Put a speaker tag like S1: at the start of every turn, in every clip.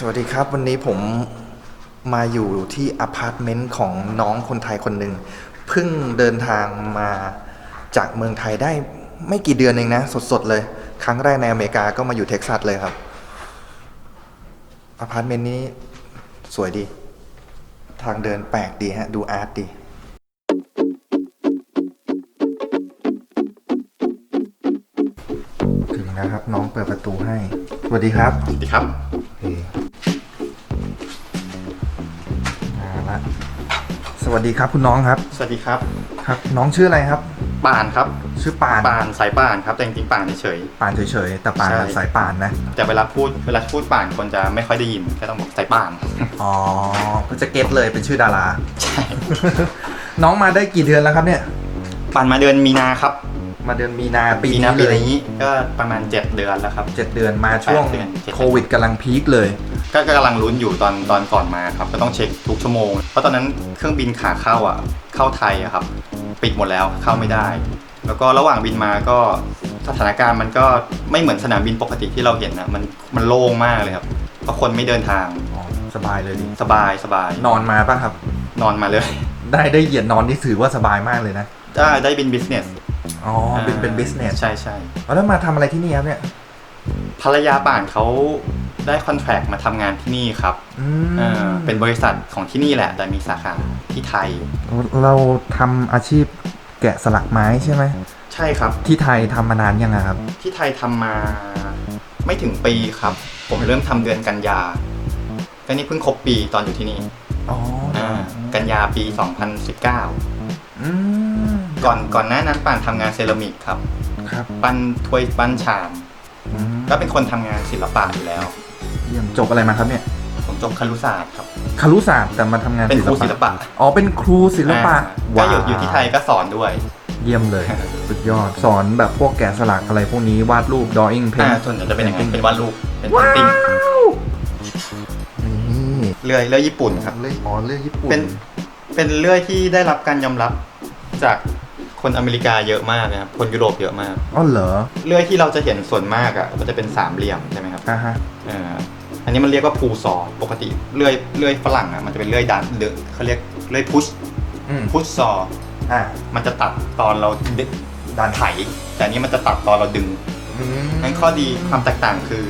S1: สวัสดีครับ วันนี้ผมมาอยู่ที่อพาร์ตเมนต์ของน้องคนไทยคนหนึ่งเพิ่งเดินทางมาจากเมืองไทยได้ไม่กี่เดือนเองนะ สดๆเลย ครั้งแรกในอเมริกาก็มาอยู่เท็กซัสเลยครับอพาร์ตเมนต์นี้สวยดี ทางเดินแปลกดีฮะ ดูอาร์ตดีถึงแล้วครับ น้องเปิดประตูให้ สวัสดีครับ
S2: สวัสดีครับ
S1: สวัสดีครับคุณน้องครับ
S2: สวัสดีครับ
S1: ครับ น้องชื่ออะไรครับ
S2: ป่านครับ
S1: ชื่อปาน
S2: ป่านสายป่านครับแต่จริงๆป่านเฉย
S1: ปานเฉยๆแต่ปาน
S2: ใช่
S1: แบบสายปานนะ
S2: ๆแต่เวลาพูดเวลาพูดป่านคนจะไม่ค่อยได้ยินก็ต้องบอกสายป่าน
S1: อ๋อก็จะเก็ตเลยเป็นชื่อดารา
S2: ใช่
S1: น้องมาได้กี่เดือนแล้วครับเนี่ย
S2: ป่านมาเดือนมีนาครับ
S1: มาเดือนมีนาปี
S2: มีนา
S1: นี้
S2: ปี
S1: เลย
S2: นี้ก็ประมาณ 7 เดือนแล้วครับ
S1: เจ็ดเดือนมาช่วง
S2: แปดเดือนเจ็ด
S1: โควิดกำลังพีคเลย
S2: ก็ก็กำลังลุ้นอยู่ตอนตอนก่อนมาครับก็ต้องเช็คทุกชั่วโมง เพราะตอนนั้นเครื่องบินขาเข้าอะเข้าไทยอะครับ ปิดหมดแล้วเข้าไม่ได้ แล้วก็ระหว่างบินมาก็สถานการณ์มันก็ไม่เหมือนสนามบินปกติที่เราเห็นนะมันมันโล่งมากเลยครับเพราะคนไม่เดินทาง
S1: อ๋อสบายเลยดิ
S2: สบายสบาย
S1: นอนมาป่ะครับ
S2: นอนมาเลย
S1: ได้ได้เหยียดนอนนี่ถือว่าสบายมากเลยนะ
S2: ได้ได้บินบิสเนส
S1: อ๋อเป็นเป็นบิสเนส
S2: ใช่ใช่
S1: แล้วมาทำอะไรที่นี่ครับเนี่ย
S2: ภรรยาป่านเขา ได้คอนแทคมาทำงานที่นี่ครับ
S1: อืม
S2: เออเป็นบริษัทของที่นี่แหละ แต่มีสาขาที่ไทย
S1: เราทำอาชีพแกะสลักไม้ใช่ไหม
S2: ใช่ครับ
S1: ที่ไทยทำมานานยังอะครับ
S2: ที่ไทยทำมาไม่ถึงปีครับ ผมเริ่มทำเดือนกันยาก็นี่เพิ่งครบปีตอนอยู่ที่นี่
S1: อ๋ออ
S2: อ่ากันยาปี 2019
S1: อืม
S2: ก่อนก่อนหน้านั้นป่านทำงานเซรามิกครับ
S1: ครับ
S2: ปั้นถ้วยปั้นชาม
S1: อืม
S2: ก็เป็นคนทำงานศิลปะอยู่แล้ว
S1: เยี่ยมจบอะไรมาครับเนี่ย
S2: ผมจบครุศาสตร์ครับ
S1: คารุศาสตร์แต่มาทำงาน
S2: เป็นครูศิลปะ
S1: อ๋อเป็นครูศิลปะ
S2: อ่าก็อยู่อยู่ที่ไทยก็สอนด้วย
S1: เยี่ยมเลยสุดยอดสอนแบบพวกแกะสลักอะไรพวกนี้วาดรูป drawing เพน
S2: อ่าส่วนใหญ่จะเป็นอย่างนั้นเป็นวาดรูปเป็นเพนติ้ง
S1: นี่
S2: เลื่อยเลื่อยญี่ปุ่นครับ
S1: เลื่อยอ๋อเลื่อยญี่ปุ่น
S2: เป็นเป็นเลื่อยที่ได้รับการยอมรับจากคนอเมริกาเยอะมากนะครับ คนยุโรปเยอะมาก
S1: อ๋อเหรอ
S2: เลื่อยที่เราจะเห็นส่วนมากอะ ก็จะเป็นสามเหลี่ยมใช่ไหมครับ
S1: อ่าฮะ
S2: เอ่ออั นนี้มันเรียกว่าพูซอปกติเลื่อยเลื่อยฝรั่งอะมันจะเป็นเลื่อยดันเดือเขาเรียกเลื่อยพุช
S1: อืม
S2: พุชซอ
S1: อ่า
S2: มันจะตัดตอนเราดึงดันไถ แต่อันนี้มันจะตัดตอนเราดึง
S1: อืม
S2: งั้นข้อดีความแตกต่างคือ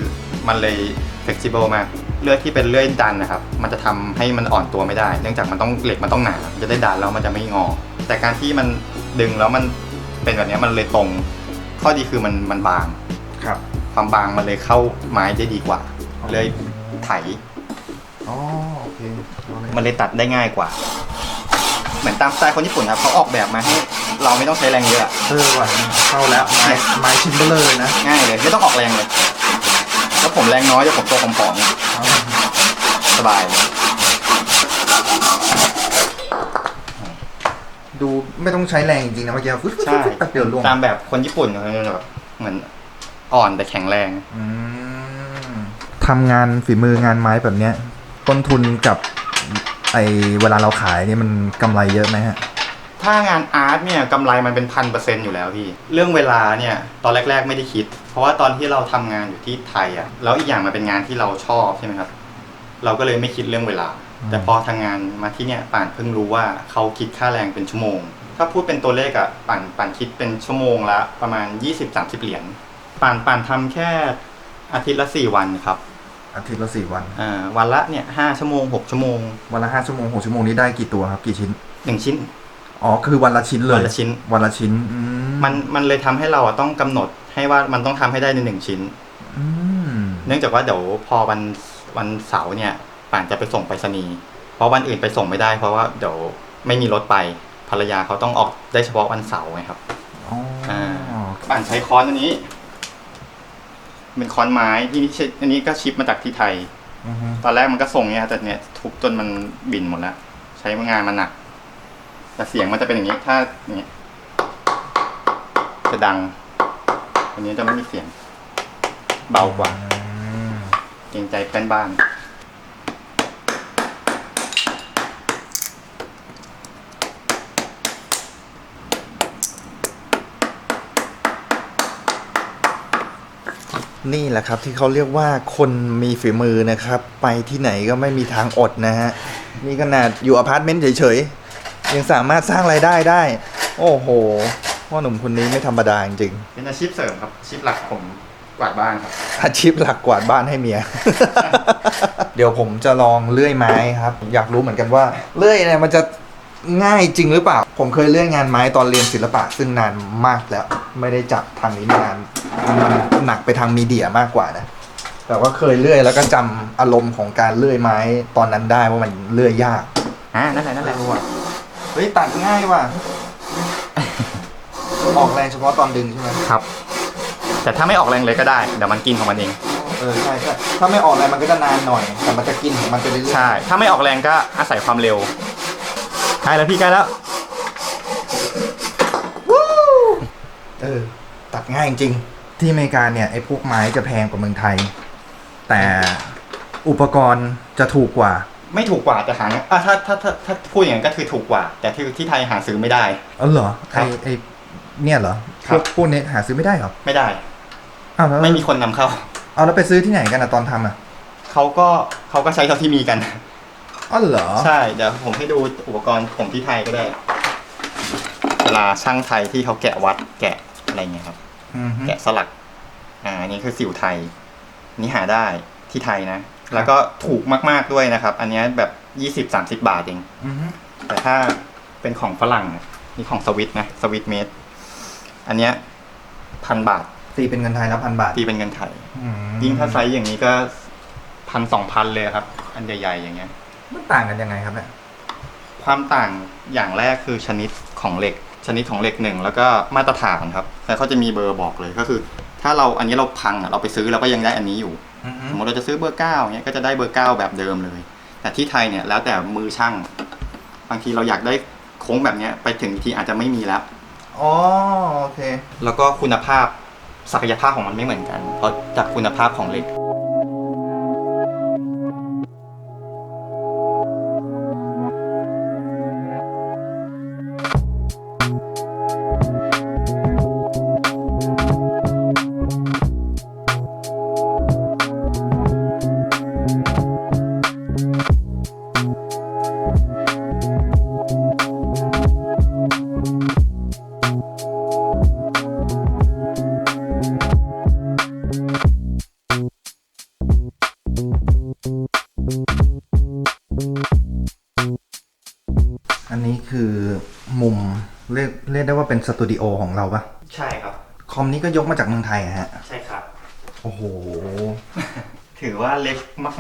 S2: มันเลย flexible มากเลื่อยที่เป็นเลื่อยดันนะครับ มันจะทำให้มันอ่อนตัวไม่ได้ เนื่องจากมันต้องเหล็กมันต้องหนามันจะได้ดันแล้วมันจะไม่งอ แต่การที่มันดึงแล้วมันเป็นแบบเนี้ยมันเลยตรง ข้อดีคือมันมันบาง
S1: ครับ
S2: ความบางมันเลยเข้าไม้ได้ดีกว่า เลื่อย ไถ
S1: อ๋อโอเคเอาเลย
S2: มันเลยตัดได้ง่ายกว่า เหมือนตามสไตล์คนญี่ปุ่นครับเขาออกแบบมาให้เราไม่ต้องใช้แรงเยอะ
S1: เออว่ะเข้าแล้วไม้ไม้ชิ้นเบลอเลยนะ
S2: ง่ายเลยไม่ต้องออกแรงเลยแล้วผมแรงน้อยแต่ผมตัวผอมๆเนี่ยสบาย
S1: ดูไม่ต้องใช้แรงจริงๆนะเมื่อกี้ฟึ๊ดฟึ๊ด
S2: ใช่
S1: ฟึ๊ดแป๊บเดียวล่วง
S2: ตามแบบคนญี่ปุ่นเขาจะแบบเหมือนอ่อนแต่แข็งแรง
S1: อืม ทำงานฝีมืองานไม้แบบเนี้ย ต้นทุนกับไอเวลาเราขายนี่มันกำไรเยอะไหมฮะ
S2: ถ้างานอาร์ตเนี่ยกำไรมันเป็นพันเปอร์เซ็นต์อยู่แล้วพี่ เรื่องเวลาเนี่ยตอนแรก ๆ ไม่ได้คิด เพราะว่าตอนที่เราทำงานอยู่ที่ไทยอะ่ะแล้วอีกอย่างมันเป็นงานที่เราชอบใช่ไหมครับ เราก็เลยไม่คิดเรื่องเวลา
S1: อืม
S2: แต่พอทางงานมาที่เนี่ยป่านเพิ่งรู้ว่าเขาคิดค่าแรงเป็นชั่วโมง ถ้าพูดเป็นตัวเลขอะ่ะป่านป่านคิดเป็นชั่วโมงละประมาณ 20-30 เหรียญป่านป่านทำแค่อาทิตย์ละสี่วันครับ
S1: อาทิตย์ละสี่วัน
S2: อ่าวันละเนี่ยห้าชั่วโมงหกชั่วโมง
S1: วันละห้าชั่วโมงหกชั่วโมงนี้ได้กี่ตัวครับ กี่ชิ้น
S2: หนึ่งชิ้น
S1: อ๋อ คือวันละชิ้นเลย
S2: วันละชิ้น
S1: วันละชิ้นอืม
S2: มันมันเลยทำให้เราอะต้องกำหนดให้ว่ามันต้องทำให้ได้ในหนึ่งชิ้น
S1: อืม
S2: เนื่องจากว่าเดี๋ยวพอวันวันเสาร์เนี่ยป่านจะไปส่งไปรษณีย์เพราะวันอื่นไปส่งไม่ได้ เพราะว่าเดี๋ยวไม่มีรถไปภรรยาเขาต้องออกได้เฉพาะวันเสาร์ไงครับ
S1: อ๋อ
S2: อ่าป่านใช้ค้อนอันนี้ เป็นค้อนไม้ที่นี่อันนี้ก็ชิปมาจากที่ไทย
S1: อือฮึ
S2: ตอนแรกมันก็ส่งเนี่ยแต่เนี่ยทุบจนมันบินหมดแล้ว ใช้งานมันหนัก แต่เสียงมันจะเป็นอย่างนี้ ถ้าอย่างนี้จะดัง อันนี้จะไม่มีเสียง เบากว่า
S1: อืม
S2: เกรงใจเพื่อนบ้าน
S1: นี่แหละครับที่เขาเรียกว่าคนมีฝีมือนะครับ ไปที่ไหนก็ไม่มีทางอดนะฮะนี่ขนาดอยู่อพาร์ตเมนต์เฉยๆ ยังสามารถสร้างรายได้ได้ โอ้โหพ่อหนุ่มคนนี้ไม่ธรรมดาจริง
S2: เป็นอาชีพเสริมครับอาชีพหลักผมกวาดบ้านครับ
S1: ๆอาชีพหลักกวาดบ้านให้เมีย เดี๋ยวผมจะลองเลื่อยไม้ครับ อยากรู้เหมือนกันว่า เลื่อยเนี่ยมันจะง่ายจริงหรือเปล่า ผมเคยเลื่อยงานไม้ตอนเรียนศิลปะซึ่งนานมากแล้ว ไม่ได้จับทางนี้มานานมันหนักไปทางมีเดียมากกว่านะแต่ว่าเคยเลื่อยแล้วก็จำอารมณ์ของการเลื่อยไม้ตอนนั้นได้ว่ามันเลื่อยยาก
S2: อ่านั่นแหละนั่นแหละ
S1: เฮ้ยตัดง่ายว่ะออกแรงเฉพาะตอนดึงใช่ไหม
S2: ครับ แต่ถ้าไม่ออกแรงเลยก็ได้เดี๋ยวมันกินของมันเอง
S1: เออใช่ใช่ถ้าไม่ออกแรงมันก็จะนานหน่อย แต่มันจะกินของมันไปเรื่อยๆ
S2: ใช่ ถ้าไม่ออกแรงก็อาศัยความเร็วใกล้แล้วพี่ใกล้แล้ว
S1: เออ ตัดง่ายจริงๆที่อเมริกาเนี่ยไอ้พวกไม้จะแพงกว่าเมืองไทย แต่อุปกรณ์จะถูกกว่า
S2: ไม่ถูกกว่าแต่หาอะถ้าถ้าถ้าถ้าพูดอย่างนั้นก็คือถูกกว่า แต่ที่ที่ไทยหาซื้อไม่ได้
S1: เออเหรอ
S2: ครั
S1: ไอ้
S2: บ
S1: ไอ้เนี่ยเหรอ
S2: ครั
S1: พ
S2: บ
S1: วกพวกนี้หาซื้อไม่ได้เหรอ
S2: ไม่ได้
S1: อ้าวแล้ว
S2: ไม่มีคนนำเข้า
S1: เอาแล้วไปซื้อที่ไหนกันอะตอนทำอะ
S2: เขาก็เขาก็ใช้เท่าที่มีกัน
S1: อ๋อเหรอ
S2: ใช่เดี๋ยวผมให้ดูอุปกรณ์ผมที่ไทยก็ได้ เวลาช่างไทยที่เขาแกะวัดแกะอะไรเงี้ยครับ
S1: อือฮึ
S2: แกะสลัก อ่าอันนี้คือสิวไทย นี่หาได้ที่ไทยนะ แล้วก็ถูกมาก ๆด้วยนะครับ อันเนี้ยแบบยี่สิบสามสิบาทเอง
S1: อือฮึ
S2: แต่ถ้าเป็นของฝรั่งอะนี่ของสวิตนะสวิตเมดอันเนี้ยพันบาท
S1: ตีเป็นเงินไทยแล้วพันบาท
S2: ตีเป็นเงินไทย
S1: อืม
S2: ยิ่งถ้าไซส์อย่างนี้ก็พันสองพันเลยครับ อันใหญ่ๆอย่างเงี้ย
S1: มันต่างกันยังไงครับเนี่ย
S2: ความต่างอย่างแรกคือชนิดของเหล็ก ชนิดของเหล็กหนึ่งแล้วก็มาตรฐานครับแล้วเขาจะมีเบอร์บอกเลยก็คือ ถ้าเราอันนี้เราพังอะเราไปซื้อเราก็ยังได้อันนี้อยู่
S1: อือฮึ
S2: สมมติเราจะซื้อเบอร์เก้าเนี้ยก็จะได้เบอร์เก้าแบบเดิมเลย แต่ที่ไทยเนี่ยแล้วแต่มือช่าง บางทีเราอยากได้โค้งแบบเนี้ยไปถึงอีกทีอาจจะไม่มีแล้ว
S1: อ๋อโอเค
S2: แล้วก็คุณภาพศักยภาพของมันไม่เหมือนกัน เพราะจากคุณภาพของเหล็ก
S1: เรียกเรียกได้ว่าเป็นสตูดิโอของเราปะ
S2: ใช่ครับ
S1: คอมนี้ก็ยกมาจากเมืองไทยอะฮะ
S2: ใช่ครับ
S1: โอ้โห
S2: ถือว่าเล็ก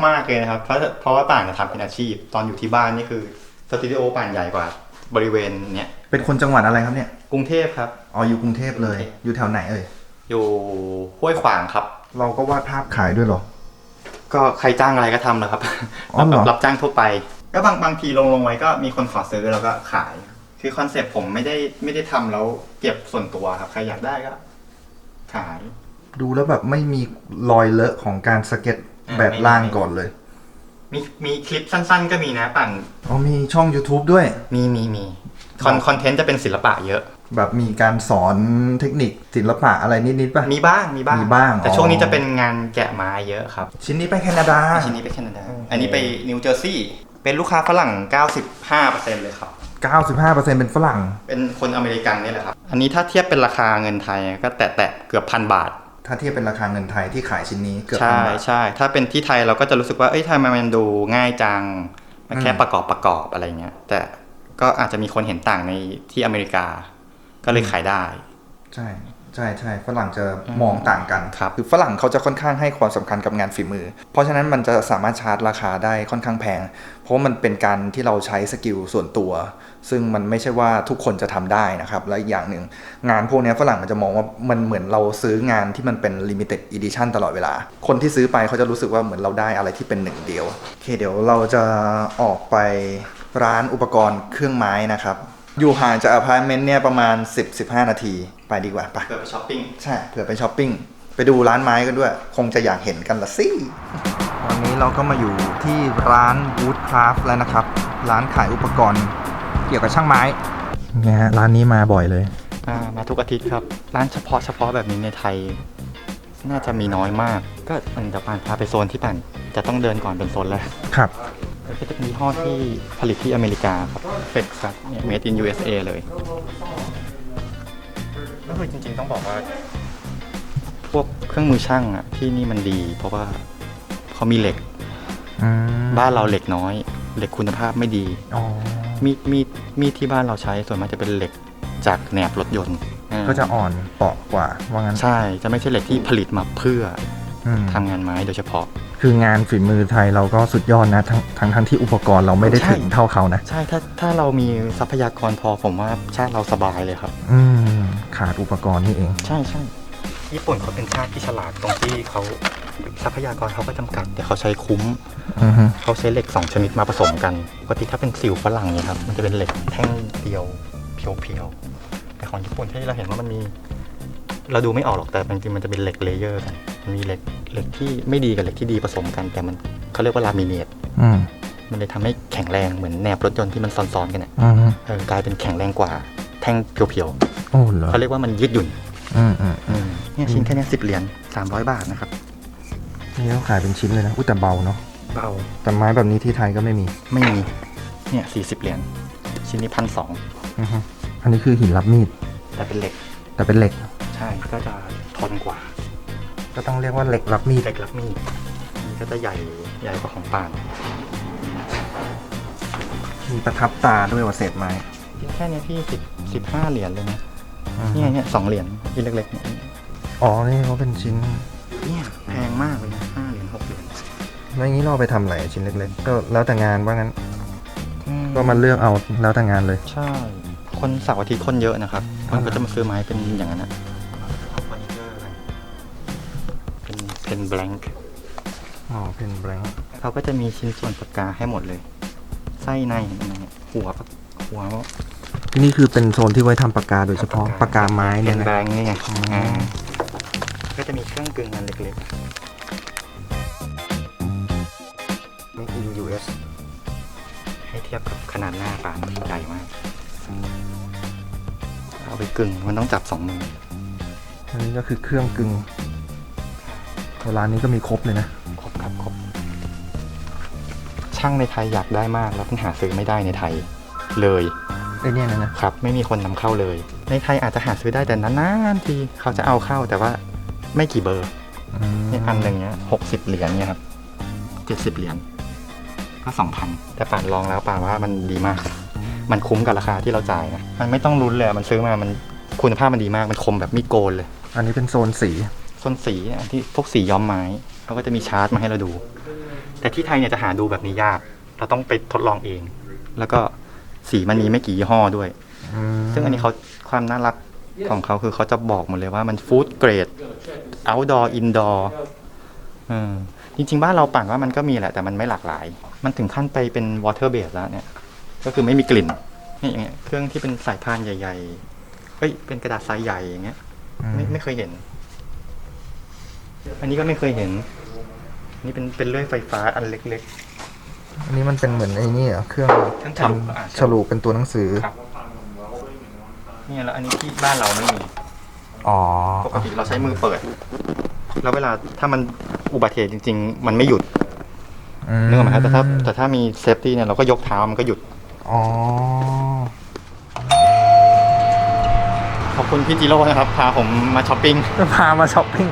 S2: มาก ๆ เลยนะครับ เพราะเพราะว่าป่านจะทำเป็นอาชีพ ตอนอยู่ที่บ้านนี่คือสตูดิโอป่านใหญ่กว่า บริเวณเนี้ย
S1: เป็นคนจังหวัดอะไรครับเนี่ย
S2: กรุงเทพครับ
S1: อ๋ออยู่กรุงเทพเลย อยู่แถวไหนเอ่ย
S2: อยู่ห้วยขวางครับ
S1: เราก็วาดภาพขายด้วยเหรอ
S2: ก็ใครจ้างอะไรก็ทำนะครับ
S1: อ๋อเหรอ
S2: รับจ้างทั่วไป ก็บางบางทีลงลงไว้ก็มีคนขอซื้อแล้วก็ขาย คือคอนเซ็ปต์ผมไม่ได้ไม่ได้ทำแล้วเก็บส่วนตัวครับ ใครอยากได้ก็ขาย
S1: ดูแล้วแบบไม่มีรอยเลอะของการสเก็ต
S2: อ่า
S1: แบบ
S2: ไม่
S1: ล่าง
S2: ไม่
S1: ก่อนเลย
S2: มีมีคลิปสั้นๆ ก็มีนะปั่น
S1: อ๋อมีช่อง YouTube ด้วย
S2: มีมีมีคอนคอนเทนต์จะเป็นศิลปะเยอะ
S1: แบบมีการสอนเทคนิคศิลปะอะไรนิดๆป่ะ
S2: มีบ้างมีบ้าง
S1: มีบ้าง
S2: แต่
S1: อ๋อ
S2: ช่วงนี้จะเป็นงานแกะไม้เยอะครับ
S1: ชิ้นนี้ไปแคนาดา
S2: ชิ้นนี้ไปแคนาดาอันนี้ไปนิวเจอร์ซีย์เป็นลูกค้าฝรั่ง 95%เลยครับ
S1: 95%เป็นฝรั่ง
S2: เป็นคนอเมริกันนี่แหละครับ อันนี้ถ้าเทียบเป็นราคาเงินไทยก็แตะแตะเกือบพันบาท
S1: ถ้าเทียบเป็นราคาเงินไทยที่ขายชิ้นนี้เกือบ
S2: ใช่
S1: พันบาท
S2: ใช่ ถ้าเป็นที่ไทยเราก็จะรู้สึกว่า เอ้ยทำไมมันดูง่ายจังมันแค่
S1: อืม
S2: ประกอบประกอบอะไรเงี้ย แต่ก็อาจจะมีคนเห็นต่างในที่อเมริกา ก็เลยขายได้
S1: ใช่ ใช่ใช่ฝรั่งจะมองต่างกัน
S2: ครับ
S1: คือฝรั่งเขาจะค่อนข้างให้ความสำคัญกับงานฝีมือ เพราะฉะนั้นมันจะสามารถชาร์จราคาได้ค่อนข้างแพง เพราะว่ามันเป็นการที่เราใช้สกิลส่วนตัว ซึ่งมันไม่ใช่ว่าทุกคนจะทำได้นะครับ และอีกอย่างหนึ่งงานพวกเนี้ยฝรั่งมันจะมองว่ามันเหมือนเราซื้องานที่มันเป็น limited edition ตลอดเวลา คนที่ซื้อไปเขาจะรู้สึกว่าเหมือนเราได้อะไรที่เป็นหนึ่งเดียวโอเคเดี๋ยวเราจะออกไปร้านอุปกรณ์เครื่องไม้นะครับ อยู่ห่างจากอพาร์ตเมนต์เนี่ยประมาณ 10-15 นาที ไปดีกว่าไป
S2: เกิดไปช้อปปิ้ง
S1: ใช่เผื่อไปช้อปปิ้ง ไปดูร้านไม้กันด้วย คงจะอยากเห็นกันละสิตอนนี้เราก็มาอยู่ที่ร้าน Wood Craft แล้วนะครับ ร้านขายอุปกรณ์เกี่ยวกับช่างไม้เนี่ยฮะร้านนี้มาบ่อยเลย
S2: อ่ามาทุกอาทิตย์ครับ ร้านเฉพาะเฉพาะแบบนี้ในไทย น่าจะมีน้อยมาก ก็มันจะปานพาไปโซนที่ป่านจะต้องเดินก่อนเป็นโซนแรก
S1: ครับ
S2: ก็จะเป็นยี่ห้อที่ผลิตที่อเมริกาครับเฟกซัสเนี่ย made in USA เลยก็คือจริงๆต้องบอกว่า พวกเครื่องมือช่างอะที่นี่มันดี เพราะว่าเขามีเหล็ก
S1: อืม
S2: บ้านเราเหล็กน้อย เหล็กคุณภาพไม่ดี
S1: อ๋อ
S2: มีดมีดมีดที่บ้านเราใช้ส่วนมากจะเป็นเหล็กจากแหนบรถยนต์อ่า
S1: ก็จะอ่อนเปราะกว่าว่างั้น
S2: ใช่จะไม่ใช่เหล็กที่ผลิตมาเพื่อ
S1: อืม
S2: ทำงานไม้โดยเฉพาะ
S1: คืองานฝีมือไทยเราก็สุดยอดนะทั้งทั้งทั้งที่อุปกรณ์เราไม่ได้
S2: ใช่
S1: ถึงเท่าเขานะ
S2: ใช่ถ้าถ้าเรามีทรัพยากรพอผมว่าชาติเราสบายเลยครับ
S1: อืมขาดอุปกรณ์นี่เอง
S2: ใช่ใช่ญี่ปุ่นเขาเป็นชาติที่ฉลาดตรงที่เขาทรัพยากรเขาก็จำกัด แต่เขาใช้คุ้ม
S1: อือฮึ
S2: เขาใช้เหล็ก 2 ชนิดมาผสมกันปกติถ้าเป็นสิวฝรั่งเนี่ยครับ มันจะเป็นเหล็กแท่งเดียวเพียวๆแต่ของญี่ปุ่นที่เราเห็นว่ามันมี เราดูไม่ออกหรอกแต่จริงๆมันจะเป็นเหล็กเลเยอร์กัน มันมีเหล็กเหล็กที่ไม่ดีกับเหล็กที่ดีผสมกัน แต่มันเขาเรียกว่าลามิเนต
S1: อืม
S2: มันเลยทำให้แข็งแรงเหมือนแหนบรถยนต์ที่มันซ้อนๆกันเนี่ย
S1: อืม
S2: เออกลายเป็นแข็งแรงกว่าแท่งเพียว
S1: โอ้เหร
S2: ๆ
S1: อ
S2: เขาเรียกว่ามันยืดหยุ่น
S1: อืมอืม
S2: อืมเนี่ยชิ้นแค่เนี้สิบเหรียญสามร้อยบาทนะครับ
S1: นี่เขาขายเป็นชิ้นเลยนะอุ้ยแต่เบาเนาะ
S2: เบา
S1: แต่ไม้แบบนี้ที่ไทยก็ไม่มี
S2: ไม่มีเนี่ยสี่สิบเหรียญชิ้นนี้พันสอง
S1: อือฮึอันนี้คือหินรับมีด
S2: แต่เป็นเหล็ก
S1: แต่เป็นเหล็ก
S2: ใช่ก็จะทนกว่า
S1: ก็ต้องเรียกว่าเหล็กรับมีด
S2: เหล็กรับมีดอันนี้ก็จะใหญ่ใหญ่กว่าของป่าน
S1: มีประทับตาด้วยว่าเศษไม้
S2: ชิ้นแค่นี้พี่สิบสิบห้าเหรียญเลยนะ
S1: อือฮึ
S2: เนี่ยเนี่ยสองเหรียญชิ้นเล็กๆเนี่ย
S1: อ๋อนี่เขาเป็นชิ้น
S2: เนี่ยแพงมากเลยนะห้าเหรียญหกเหรียญ
S1: แล้วอย่างนี้เราเอาไปทำอะไรชิ้นเล็กๆ ก็แล้วแต่งานว่างั้น
S2: อื
S1: ก็มาเลือกเอาแล้วแต่งานเลย
S2: ใช่ คนเสาร์อาทิตย์คนเยอะนะครับคนก็จะมาซื้อไม้เป็นอย่างนั้นนะ เป็นเพนแบงค์
S1: อ๋อเป็นแบงค์
S2: เขาก็จะมีชิ้นส่วนปากกาให้หมดเลย ไส้ในอะไรเงี้ยหัวปากหัว
S1: นี่คือเป็นโซนที่ไว้ทำปากกาโดยเฉพาะปากกาไม้
S2: เป็
S1: เนี่ย
S2: น
S1: นะ
S2: แบงค์นี่ไง
S1: อ๋ออ่
S2: อ่าก็จะมีเครื่องกึ่งงานเล็ก
S1: Made in US
S2: ๆให้เทียบกับขนาดหน้าป่านใหญ่มาก เอาไปกึ่งมันต้องจับสองมือ
S1: อันนี้ก็คือเครื่องกึ่ง ร้านนี้ก็มีครบเลยนะ
S2: ครบครับครบช่างในไทยอยากได้มากแล้วมันหาซื้อไม่ได้ในไทยเลย
S1: ไอเนี่ยนะนะ
S2: ครับ ไม่มีคนนำเข้าเลย ในไทยอาจจะหาซื้อได้แต่นานๆทีเขาจะเอาเข้าแต่ว่าไม่กี่เบอร์เนี่ยอันหนึ่งเนี้ยหกสิบเหรียญเนี่ยครับเจ็ดสิบเหรียญก็สองพันแต่ป่านลองแล้วป่านว่ามันดีมาก มันคุ้มกับราคาที่เราจ่ายนะมันไม่ต้องลุ้นเลยมันซื้อมามันคุณภาพมันดีมากมันคมแบบมีดโกนเลย
S1: อันนี้เป็นโซนสี
S2: ส้นสีที่พวกสีย้อมไม้เขาก็จะมีชาร์ตมาให้เราดู แต่ที่ไทยเนี่ยจะหาดูแบบนี้ยาก เราต้องไปทดลองเอง แล้วก็สีมันมีไม่กี่ยี่ห้อด้วย ซึ่งอันนี้เขาความน่ารักของเขาคือเขาจะบอกหมดเลยว่ามันฟู้ดเกรด outdoor indoor อืมจริงๆ บ้านเราปั่นว่ามันก็มีแหละแต่มันไม่หลากหลาย มันถึงขั้นไปเป็น water base แล้วเนี่ย ก็คือไม่มีกลิ่นนี่อย่างเงี้ยเครื่องที่เป็นสายพานใหญ่ๆเฮ้ยเป็นกระดาษทรายใหญ่อย่างเงี้ยไม่ไม่เคยเห็น อันนี้ก็ไม่เคยเห็น นี่เป็นเป็นเลื่อยไฟฟ้าอันเล็ก
S1: อันนี้มันเป็นเหมือนไอ้นี่เหรอเครื่อง
S2: เครื่อง
S1: ท
S2: ฉลุอ่าำ
S1: ฉลุเป็นตัวหนังสือ
S2: ๆครับเนี่ยแล้วอันนี้ที่บ้านเราไม่มี
S1: อ๋อ
S2: ปกติเราใช้มือเปิด แล้วเวลาถ้ามันอุบัติเหตุจริง ๆ มันไม่หยุดนึกออกไหมครับแต่ถ้าแต่ถ้ามีเซฟตี้เนี่ยเราก็ยกเท้ามันก็หยุด
S1: อ๋อ
S2: ขอบคุณพี่จิโร่นะครับ พาผมมาช้อปปิ้ง
S1: พามาช้อปปิ้ง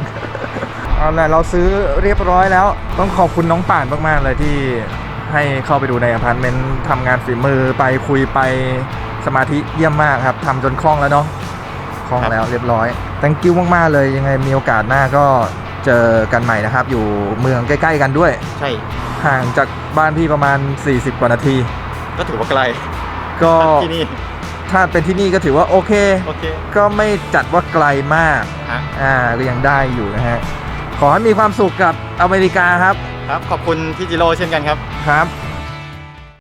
S1: เอาละเราซื้อเรียบร้อยแล้ว ต้องขอบคุณน้องป่านมากๆเลยที่ให้เข้าไปดูในอพาร์ตเมนต์ทำงานฝีมือไปคุยไปสมาธิเยี่ยมมากครับทำจนคล่องแล้วเนาะคล่องแล้วเรียบร้อย thank you มากๆเลยยังไงมีโอกาสหน้าก็เจอกันใหม่นะครับ อยู่เมืองใกล้ ๆ กันด้วย
S2: ใช่
S1: ห่างจากบ้านพี่ประมาณ 40 กว่านาที
S2: ก็ถือว่าไกล
S1: ก็
S2: ที่นี่
S1: ถ้าเป็นที่นี่ก็ถือว่าโอเค
S2: โอเค
S1: ก็ไม่จัดว่าไกลมาก
S2: ฮะ
S1: อ่าก็ยังได้อยู่นะฮะ ขอให้มีความสุขกับอเมริกาครับ
S2: ครับ ขอบคุณพี่จิโร่เช่นกันครับ
S1: ครับ